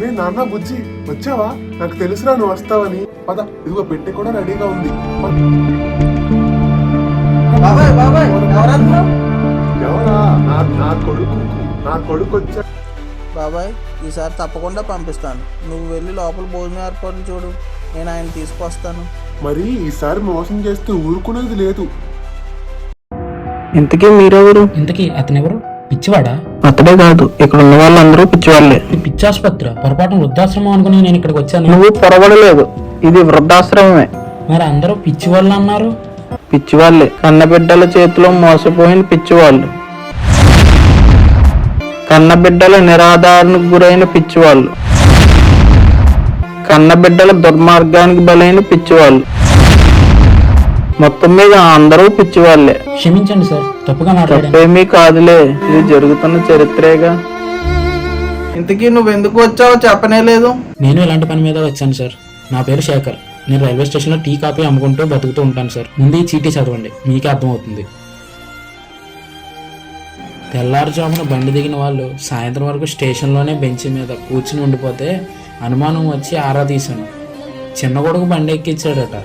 ఒరే నాన్న బుజ్జి వచ్చావా? నాకు తెలుసురా నువ్వు వస్తావని. పద ఇదిగో పెట్టె కూడా రెడీగా ఉంది. బాబాయ్ బాబాయ్ ఎవరా? నా నా కొడుకు. నా కొడుకు వచ్చా బాబాయ్ ఈసారి తప్పకుండా పంపిస్తాను. నువ్వు వెళ్ళి లోపల భోజనం ఏర్పాట్లు చూడు. నేను ఆయన తీసుకొస్తాను. మరి ఈసారి మోసం చేస్తే ఊరుకునేది లేదు. ఇంతకీ మీరెవరు? ఇంతకీ అతనెవరు? పిచ్చివాడా? అతడే కాదు ఇక్కడ ఉన్న వాళ్ళందరూ పిచ్చివాళ్ళే. పిచ్చాసుపత్రి పొరపాటు వృద్ధాశ్రమం అనుకుని నేను ఇక్కడికి వచ్చాను. నువ్వు పొరబడలేదు. ఇది వృద్ధాశ్రమమే. మరి అందరూ పిచ్చివాళ్ళు అన్నారు? పిచ్చివాళ్ళే. కన్నబిడ్డల చేతిలో మోసపోయిన పిచ్చివాళ్ళు. కన్నబిడ్డల నిరాధారణకు గురైన పిచ్చివాళ్ళు. కన్నబిడ్డల దుర్మార్గానికి బలైన పిచ్చివాళ్ళు. మొత్తం మీద అందరూ పిచ్చివాళ్ళే. క్షమించండి సార్ తప్పుగా మాట్లాడాను. తప్పేమీ కాదులే ఇది జరుగుతున్న చరిత్రేగా. ఇంతకీ నువ్వు ఎందుకు వచ్చావో చెప్పనే లేదు. నేను ఇలాంటి పని మీద వచ్చాను సార్. నా పేరు శేఖర్. నేను రైల్వే స్టేషన్లో టీ కాపీ అమ్ముకుంటూ బతుకుతూ ఉంటాను సార్. ముందు ఈ చీటీ చదవండి మీకే అర్థమవుతుంది. తెల్లారుజామున బండి దిగిన వాళ్ళు సాయంత్రం వరకు స్టేషన్లోనే బెంచ్ మీద కూర్చుని ఉండిపోతే అనుమానం వచ్చి ఆరా తీశాను. చిన్న కొడుకు బండి ఎక్కించాడట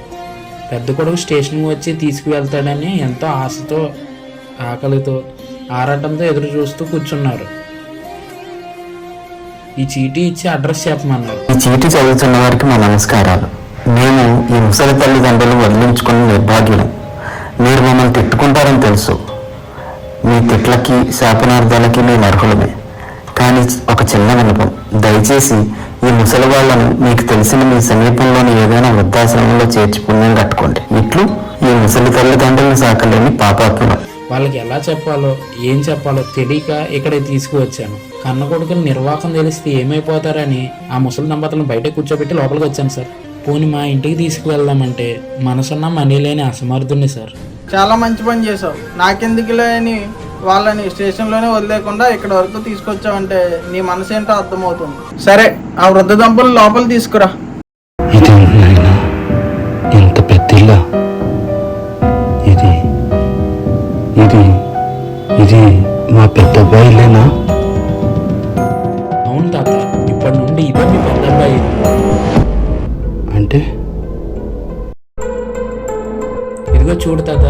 పెద్ద కొడుకు స్టేషన్కి వచ్చి తీసుకువెళ్తాడని ఎంతో ఆశతో ఆకలితో ఆరాటంతో ఎదురు చూస్తూ కూర్చున్నారు. ఈ చీటీ ఇచ్చి అడ్రస్ చెప్పమన్నారు. ఈ చీటీ చదువుతున్న వారికి మా నమస్కారాలు. మేము ఈ ముసలి తల్లిదండ్రులు వదిలించుకున్న నిర్భాగ్యులం. మీరు మమ్మల్ని తిట్టుకుంటారని తెలుసు. మీ తిట్లకి శాపనార్థాలకి మేము అర్హులమే. కానీ ఒక చిన్న వినపం. దయచేసి ఈ ముసలి వాళ్ళను మీకు తెలిసిన మీ సమీపంలోని ఏదైనా వృద్ధాశ్రమంలో చేర్చి పుణ్యం కట్టుకోండి. ఇట్లు ఈ ముసలి తల్లిదండ్రులను సాకలేని పాపాత్ములం. వాళ్ళకి ఎలా చెప్పాలో ఏం చెప్పాలో తెలియక ఇక్కడ తీసుకువచ్చాను. కన్న కొడుకులు నిర్వాహకం తెలిస్తే ఏమైపోతారని ఆ ముసలి దంపతులను బయట కూర్చోబెట్టి లోపలికి వచ్చాను సార్. పోనీ మా ఇంటికి తీసుకువెళ్దామంటే మనసున్న మనీ లేని అసమర్థుని సార్. చాలా మంచి పని చేసావు నాకెందుకులే అని వాళ్ళని స్టేషన్లోనే వదిలేకుండా ఇక్కడ వరకు తీసుకొచ్చావంటే నీ మనసు ఏంటో అర్థమవుతుంది. సరే ఆ వృద్ధ దంపతులు లోపల తీసుకురా. ఇంత పెద్దిల్ల ఇది ఇది ఇది మా పెద్ద అబ్బాయిలేనా అవును తాత ఇప్పటి నుండి ఇదే మీ పెద్ద అబ్బాయి. అంటే? ఇదిగో చూడు తాత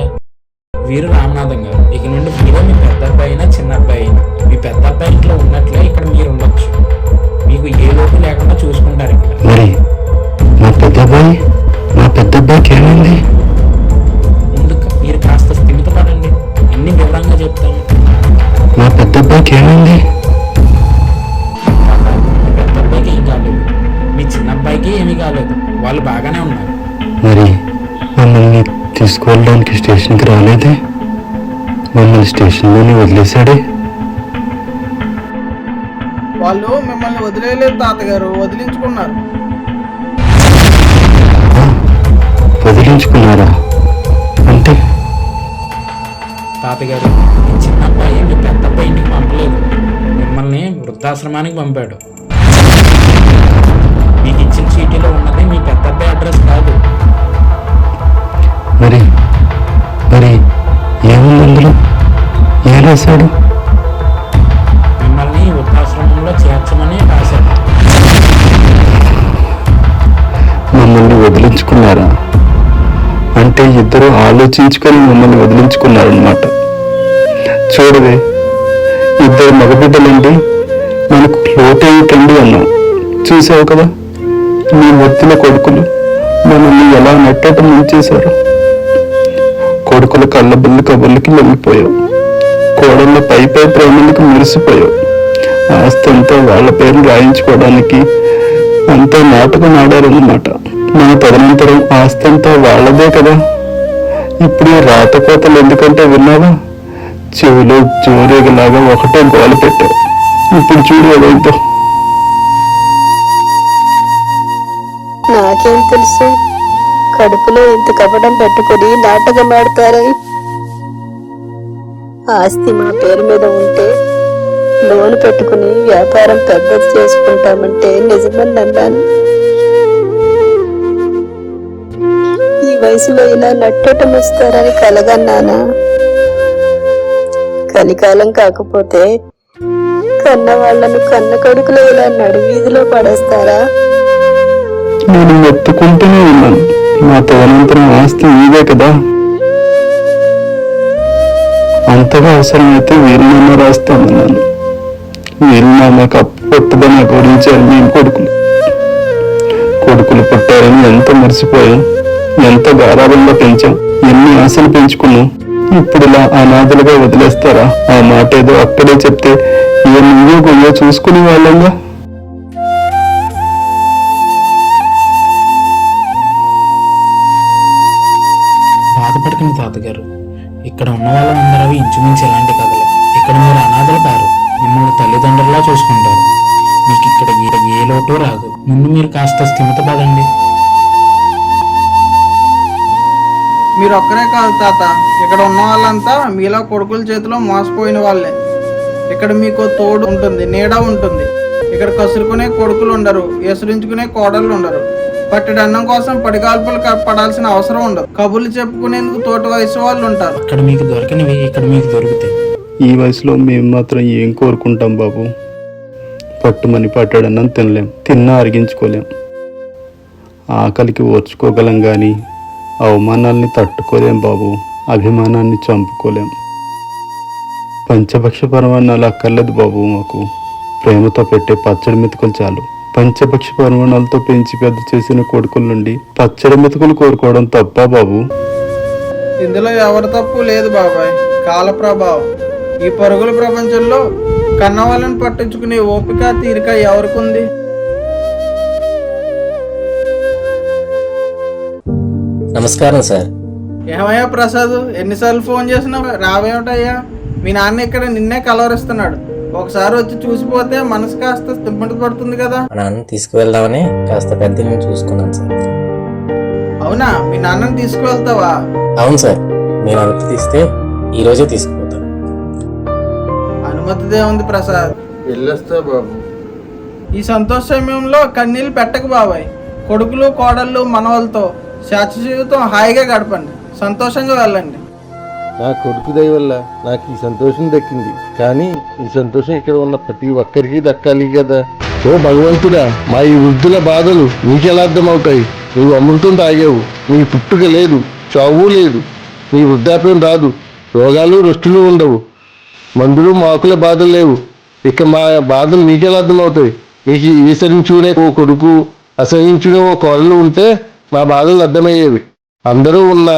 బాగానే ఉన్నారు. మరి మమ్మల్ని తీసుకువెళ్ళడానికి స్టేషన్కి రాలేదే? మమ్మల్ని స్టేషన్లోనే వదిలేశాడే? వాళ్ళు మిమ్మల్ని వదిలేయలేదు తాతగారు వదిలించుకున్నారు. వదిలించుకున్నారా? అంటే? తాతగారు చిన్న అబ్బాయి మీ పెద్ద అబ్బాయి ఇంటికి పంపలేదు. మిమ్మల్ని వృద్ధాశ్రమానికి పంపాడు. మీకు ఇచ్చిన చీటీలో అబ్బాయి అడ్రస్ కాదు. మరి మరి ఏముంది అందులో? ఏం రాశాడు? మిమ్మల్ని వృద్ధాశ్రమంలో చేర్చమని రాశాడు. మమ్మల్ని వదిలించుకున్నారా? అంటే ఇద్దరు ఆలోచించుకొని మమ్మల్ని వదిలించుకున్నారనమాట చూడవే ఇద్దరు మగబిడ్డలండి. మనకు లోటేమిటండి అన్నాం. చూసావు కదా నీ మొత్తిన కొడుకులు. మనల్ని ఎలా నెట్టడం ముంచేశారు కొడుకుల కళ్ళబుల్లి కబుర్లకి వెళ్ళిపోయావు కోడళ్ళ పై పై ప్రేమలకు మురిసిపోయావు ఆస్తి అంతా వాళ్ళ పేరు రాయించుకోవడానికి అంతా నాటకం ఆడారన్నమాట. మన తదనంతరం ఆస్తి అంతా వాళ్ళదే కదా. ఇప్పుడు రాతపోతలు ఎందుకంటే విన్నావా? చెవిలో జోరేగలాగా ఒకటే గోల పెట్టావు ఇప్పుడు చూడు ఏదైతే నాకేం తెలుసు? కడుపులో ఇంత కపటం పెట్టుకుని నాటకం ఆడతారని ఆస్తి మా పేరు మీద ఉంటే లోన్ పెట్టుకుని వ్యాపారం పెద్దది చేసుకుంటామంటే నిజమని నమ్మాను. ఈ వయసులో ఇలా నట్టటం ఇస్తారని కలగన్నానా? కలికాలం కాకపోతే కన్న వాళ్ళను కన్న కొడుకులు ఇలా నడివీధిలో పడేస్తారా? నేను మెత్తుకుంటూనే ఉన్నాను. నా తదనంతరం ఆస్తి ఇదే కదా. అంతగా అవసరమైతే వీలునామా రాస్తానన్నాను వీలునామాకు అప్పు నా గౌరవించారు మేము కొడుకులు కొడుకులు పుట్టారని ఎంత మర్చిపోయాం. ఎంత గారాబంగా పెంచాం. ఎన్ని ఆశలు పెంచుకున్నాం ఇప్పుడు ఇలా అనాథలుగా వదిలేస్తారా? ఆ మాట ఏదో అక్కడే చెప్తే ఏ నువ్వో గొయ్యో చూసుకునే వాళ్ళంగా? బాధపడకండి తాతగారు ఇక్కడ ఉన్న వాళ్ళందరూ ఇంచుమించు ఇలాంటి కథలే. ఇక్కడ మీరు అనాథలు కారు మిమ్మల్ని తల్లిదండ్రులా చూసుకుంటారు. మీకు ఇక్కడ ఏ- ఏ లోటు రాదు. ముందు మీరు కాస్త స్థిమిత పదండి. మీరు ఒక్కరే కాదు తాత. ఇక్కడ ఉన్న వాళ్ళంతా మీలా కొడుకుల చేతిలో మోసపోయిన వాళ్ళే. ఇక్కడ మీకు తోడు ఉంటుంది నీడ ఉంటుంది. ఇక్కడ కసురుకునే కొడుకులు ఉండరు ఎసురించుకునే కోడళ్ళు ఉండరు. పట్టెడు అన్నం కోసం పడిగాల్పులు క- పడాల్సిన అవసరం ఉండదు. కబుర్లు చెప్పుకునేందుకు తోటి వయసు వాళ్ళు ఉంటారు. ఇక్కడ మీకు దొరకనివి ఇక్కడ మీకు దొరుకుతాయి. ఈ వయసులో మేము మాత్రం ఏం కోరుకుంటాం బాబు? పట్టుమని పట్టాడన్నం తినలేం తిన్నా అరిగించుకోలేం. ఆకలికి ఓర్చుకోగలం కానీ అవమానాల్ని తట్టుకోలేం బాబు అభిమానాన్ని చంపుకోలేం. పంచభక్ష పరమాణాలు అక్కర్లేదు బాబు మాకు. ప్రేమతో పెట్టే పచ్చడి మెతుకులు చాలు. పంచభక్ష పరమాణాలతో పెంచి పెద్ద చేసిన కొడుకుల నుండి పచ్చడి మెతుకులు కోరుకోవడం తప్ప బాబు? ఇందులో ఎవరి తప్పు లేదు బాబాయ్. కాల ప్రభావం. ఈ పరుగుల ప్రపంచంలో కన్నవాళ్ళని పట్టించుకునే ఓపిక తీరిక ఎవరికుంది? నమస్కారం సార్. ఏమయ్యా ప్రసాద్? ఎన్నిసార్లు ఫోన్ చేసినావు? రావేమిటయ్యా? మీ నాన్న ఇక్కడ నిన్నే కలవరిస్తున్నాడు. ఒకసారి వచ్చి చూసిపోతే మనసు కాస్త తిప్పటి పడుతుంది కదా. మా నాన్న తీసుకువెళ్దామని కాస్త పెద్ద నేను చూసుకున్నాను సార్. అవునా? మీ నాన్నని తీసుకువెళ్తావా? అవును సార్. నేను అనుమతి తీస్తే ఈ రోజే తీసుకుపోతాను అనుమతిదే ఉంది ప్రసాద్. వెళ్ళొస్తా బాబు. ఈ సంతోష సమయంలో కన్నీళ్ళు పెట్టక బాబాయ్. కొడుకులు కోడళ్ళు మనవలతో శాచ జీవితం హాయిగా గడపండి. సంతోషంగా వెళ్ళండి. నా కొడుకు దయ వల్ల నాకు ఈ సంతోషం దక్కింది. కానీ ఈ సంతోషం ఇక్కడ ఉన్న ప్రతి ఒక్కరికి దక్కాలి కదా. ఓ భగవంతుడా మా ఈ వృద్ధుల బాధలు నీకెలా అర్థమవుతాయి? నువ్వు అమృతం తాగావు నీ పుట్టుక లేదు చావు లేదు నీ వృద్ధాప్యం రాదు రోగాలు రొస్టులు ఉండవు మందులు మాకుల బాధలు లేవు. ఇక మా బాధలు నీకెలా అర్థమవుతాయి? నీకు ఈసరించుకునే ఓ కొడుకు అసహించుకునే ఓ కోడలు ఉంటే మా బాధలు అర్థమయ్యేవి. అందరూ ఉన్న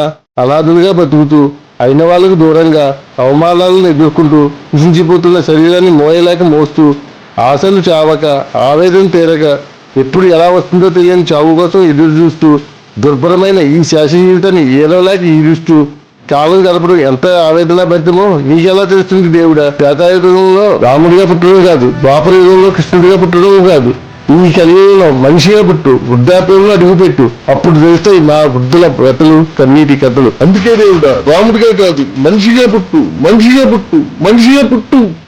అనాథులుగా బతుకుతూ అయిన వాళ్ళకు దూరంగా అవమానాలను ఎదుర్కొంటూ నశించిపోతున్న శరీరాన్ని మోయలేక మోస్తూ ఆశలు చావక ఆవేదన తీరక ఎప్పుడు ఎలా వస్తుందో తెలియని చావు కోసం ఎదురు చూస్తూ దుర్భరమైన ఈ శాస జీవితాన్ని ఏలోలాకి ఈడుస్తూ కాలం గడపడం ఎంత ఆవేదన భరితమో నీకెలా తెలుస్తుంది దేవుడా? త్రేతాయుగంలో రాముడిగా పుట్టడం కాదు ద్వాపర యుగంలో కృష్ణుడిగా పుట్టడం కాదు. ఈ కలియుగంలో మనిషిగా పుట్టు? వృద్ధాప్యంలో అడుగుపెట్టు. అప్పుడు తెలుస్తాయి మా వృద్ధుల వ్రతలు కన్నీటి కథలు. అందుకే దేవుడా రాముడిగా కాదు మనిషిగా పుట్టు మనిషిగా పుట్టు మనిషిగా పుట్టు.